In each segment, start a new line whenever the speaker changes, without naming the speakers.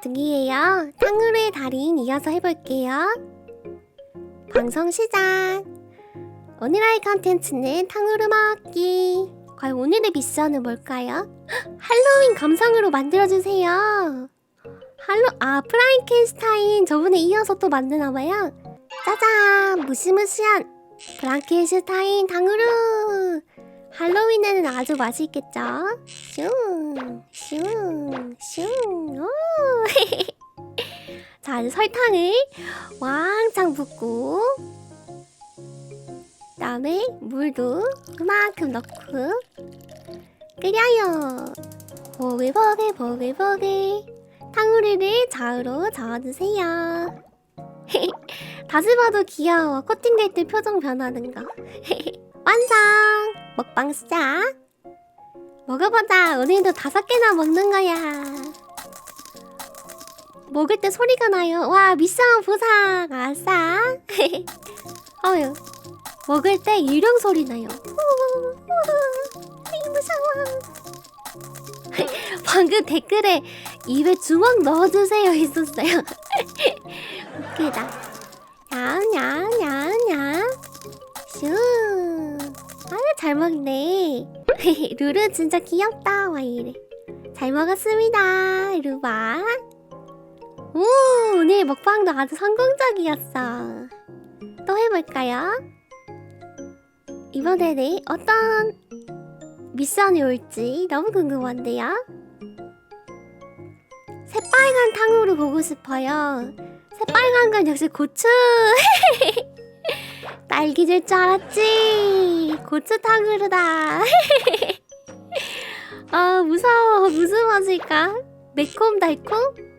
등이에요. 탕후루의 달인 이어서 해볼게요. 방송 시작! 오늘의 컨텐츠는 탕후루 먹기. 과연 오늘의 미션은 뭘까요? 헉, 할로윈 감성으로 만들어주세요. 할로, 아, 프랑켄스타인 저번에 이어서 또 만드나봐요. 짜잔! 무시무시한 프랑켄스타인 탕후루! 할로윈에는 아주 맛있겠죠? 슝, 슝, 슝, 오! 자, 이제 설탕을 왕창 붓고, 그 다음에 물도 그만큼 넣고, 끓여요. 보글보글 보글보글. 탕후루를 좌우로 저어주세요. 다시 봐도 귀여워. 코팅될 때 표정 변하는 거. 완성! 먹방 시작! 먹어보자! 오늘도 다섯 개나 먹는 거야. 먹을 때 소리가 나요. 와, 미션 보상! 아싸! 어휴. 먹을 때 유령 소리 나요. 무서워. 방금 댓글에 입에 주먹 넣어주세요 했었어요. 웃기다. 냠냠냠냠. 슈. 아유 잘 먹네. 루루 진짜 귀엽다. 와 이래. 잘 먹었습니다. 루바. 오 오늘 먹방도 아주 성공적이었어. 또 해볼까요? 이번에는 어떤 미션이 올지 너무 궁금한데요. 새빨간 탕후루 보고 싶어요. 새빨간 건 역시 고추. 딸기 줄줄 알았지. 고추 탕후루다. 아 무서워. 무슨 맛일까? 매콤 달콤?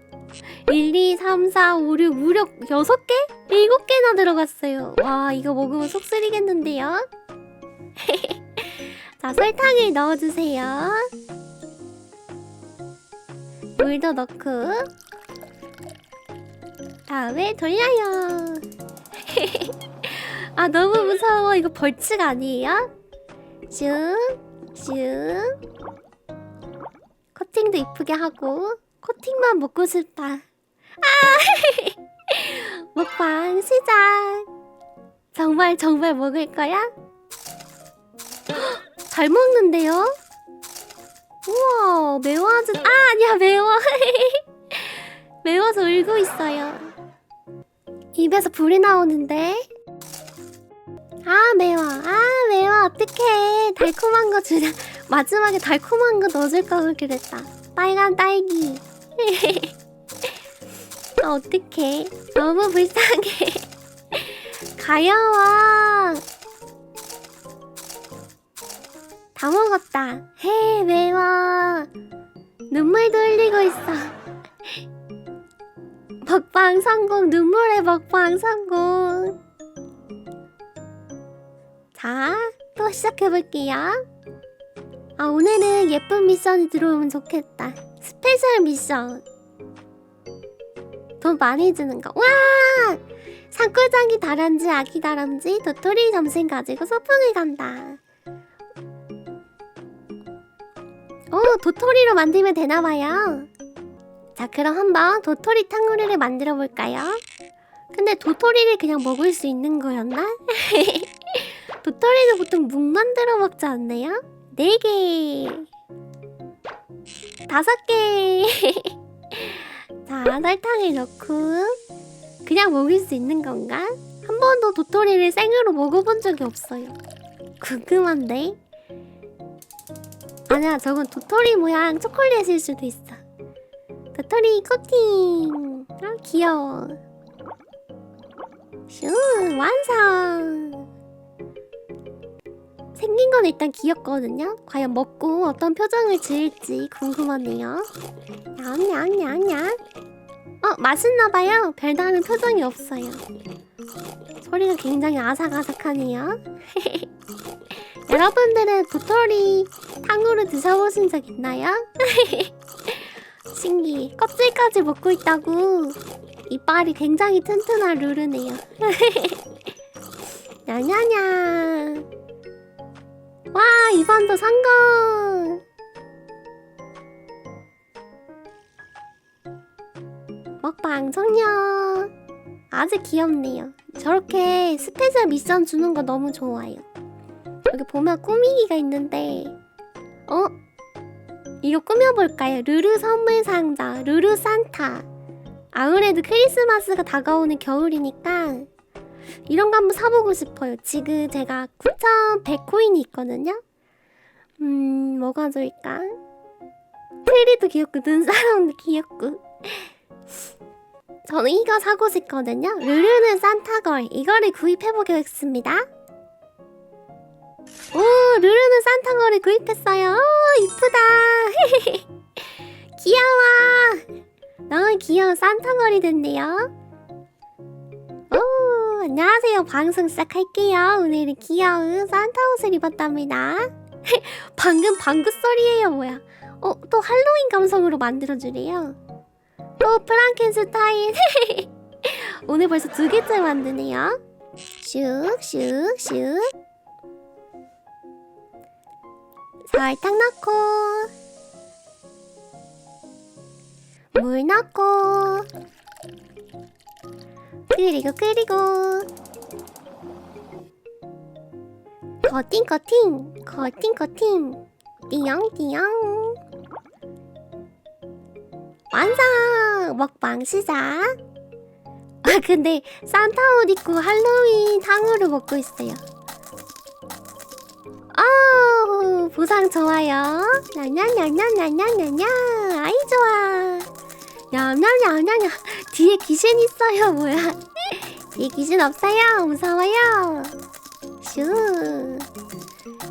1, 2, 3, 4, 5, 6 무려 6개? 7개나 들어갔어요. 와 이거 먹으면 속 쓰리겠는데요? 자 설탕을 넣어주세요. 물도 넣고 다음에 돌려요. 아 너무 무서워. 이거 벌칙 아니에요? 슝, 슝. 코팅도 이쁘게 하고 코팅만 먹고 싶다. 아! 먹방 시작. 정말 정말 먹을 거야? 잘 먹는데요? 우와 매워서 아 아니야 매워. 매워서 울고 있어요. 입에서 불이 나오는데. 아 매워. 아 매워. 어떡해. 달콤한 거 주냐 마지막에 달콤한 거 넣어줄 걸 그랬다. 빨간 딸기. 아 어떡해 너무 불쌍해 가여워 다 먹었다. 해 매워. 눈물도 흘리고 있어. 먹방 성공. 눈물의 먹방 성공. 자, 또 시작해 볼게요. 아 오늘은 예쁜 미션이 들어오면 좋겠다. 스페셜 미션. 돈 많이 주는 거. 와! 산골장이 다람쥐 아기 다람쥐 도토리 점심 가지고 소풍을 간다. 오, 도토리로 만들면 되나봐요. 자, 그럼 한번 도토리 탕후루를 만들어 볼까요? 근데 도토리를 그냥 먹을 수 있는 거였나? 도토리는 보통 묵 만들어 먹지 않나요? 네 개, 다섯 개. 자, 설탕을 넣고 그냥 먹을 수 있는 건가? 한 번도 도토리를 생으로 먹어본 적이 없어요. 궁금한데? 아니야, 저건 도토리 모양 초콜릿일 수도 있어. 도토리 코팅. 아, 귀여워. 슝, 완성. 생긴 건 일단 귀엽거든요. 과연 먹고 어떤 표정을 지을지 궁금하네요. 냠냠냠냠. 어, 맛있나봐요. 별다른 표정이 없어요. 소리가 굉장히 아삭아삭하네요. 여러분들은 도토리 탕후루 드셔보신 적 있나요? 신기. 껍질까지 먹고 있다고. 이빨이 굉장히 튼튼한 루루네요. 냐냐냐. 와, 이번도 성공! 먹방 청년 아주 귀엽네요 저렇게 스페셜 미션 주는 거 너무 좋아요 여기 보면 꾸미기가 있는데 어? 이거 꾸며볼까요? 루루 선물 상자 루루 산타 아무래도 크리스마스가 다가오는 겨울이니까 이런 거 한번 사보고 싶어요 지금 제가 9,100코인이 있거든요 음 뭐가 좋을까? 트리도 귀엽고 눈사람도 귀엽고 저는 이거 사고 싶거든요. 루루는 산타걸 이거를 구입해보겠습니다. 오 루루는 산타걸을 구입했어요. 오, 이쁘다. 귀여워. 너무 귀여운 산타걸이 됐네요. 오 안녕하세요. 방송 시작할게요. 오늘은 귀여운 산타 옷을 입었답니다. 방금 방구 소리예요 뭐야? 어 또 할로윈 감성으로 만들어주래요. 또 프랑켄스타인 오늘 벌써 두 개째 만드네요 슉 슉 슉 설탕 넣고 물 넣고 그리고 그리고. 커팅 커팅. 커팅 커팅. 띠용 띠용. 완성! 먹방 시작! 아 근데 산타 옷 입고 할로윈 탕후루 먹고 있어요. 아우 보상 좋아요. 냐냐냐냐냐냐냐 아이 좋아. 냠냠냠냠냠. 뒤에 귀신 있어요 뭐야 뒤에 귀신 없어요 무서워요 슈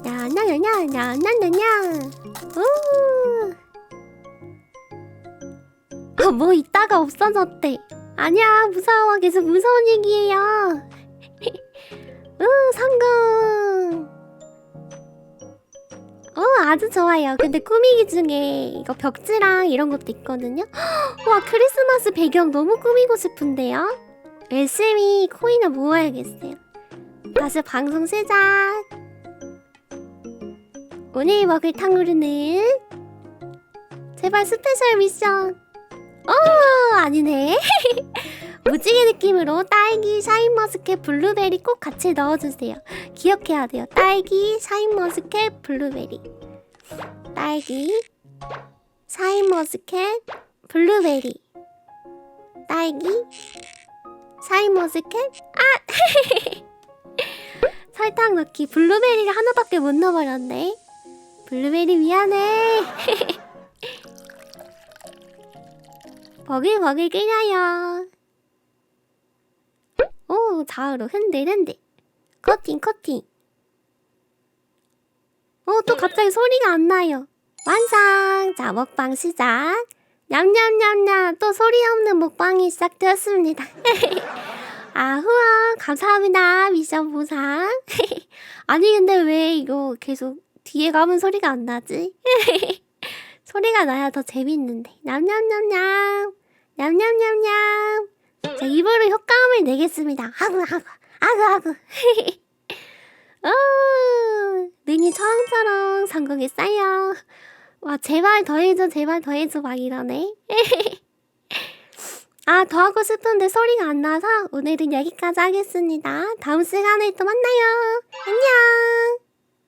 냐냐냐냐냐냐냐 우 어, 뭐 있다가 없어졌대. 아니야, 무서워. 계속 무서운 얘기예요. 으, 성공. 어, 아주 좋아요. 근데 꾸미기 중에 이거 벽지랑 이런 것도 있거든요. 와, 크리스마스 배경 너무 꾸미고 싶은데요? 열심히 코인을 모아야겠어요. 다시 방송 시작. 오늘 먹을 탕후루는 제발 스페셜 미션. 어 아니네 무지개 느낌으로 딸기 샤인머스켓 블루베리 꼭 같이 넣어주세요 기억해야 돼요 딸기 샤인머스켓 블루베리 딸기 샤인머스켓 블루베리 딸기 샤인머스켓 아 설탕 넣기 블루베리를 하나밖에 못 넣어버렸네 블루베리 미안해 버글버글 끓여요. 오, 좌우로 흔들 흔들. 커팅, 커팅. 오, 또 갑자기 소리가 안 나요. 완성! 자, 먹방 시작. 냠냠냠냠, 또 소리 없는 먹방이 시작되었습니다. 아후아, 감사합니다. 미션 보상. 아니, 근데 왜 이거 계속 뒤에 가면 소리가 안 나지? 소리가 나야 더 재밌는데. 냠냠냠냠. 냠냠냠냠. 자, 입으로 효과음을 내겠습니다. 하구, 하구, 하구, 하구. 어, 눈이 처음처럼 성공했어요. 와, 제발 더 해줘, 제발 더 해줘, 막 이러네. 아, 더 하고 싶은데 소리가 안 나서 오늘은 여기까지 하겠습니다. 다음 시간에 또 만나요. 안녕!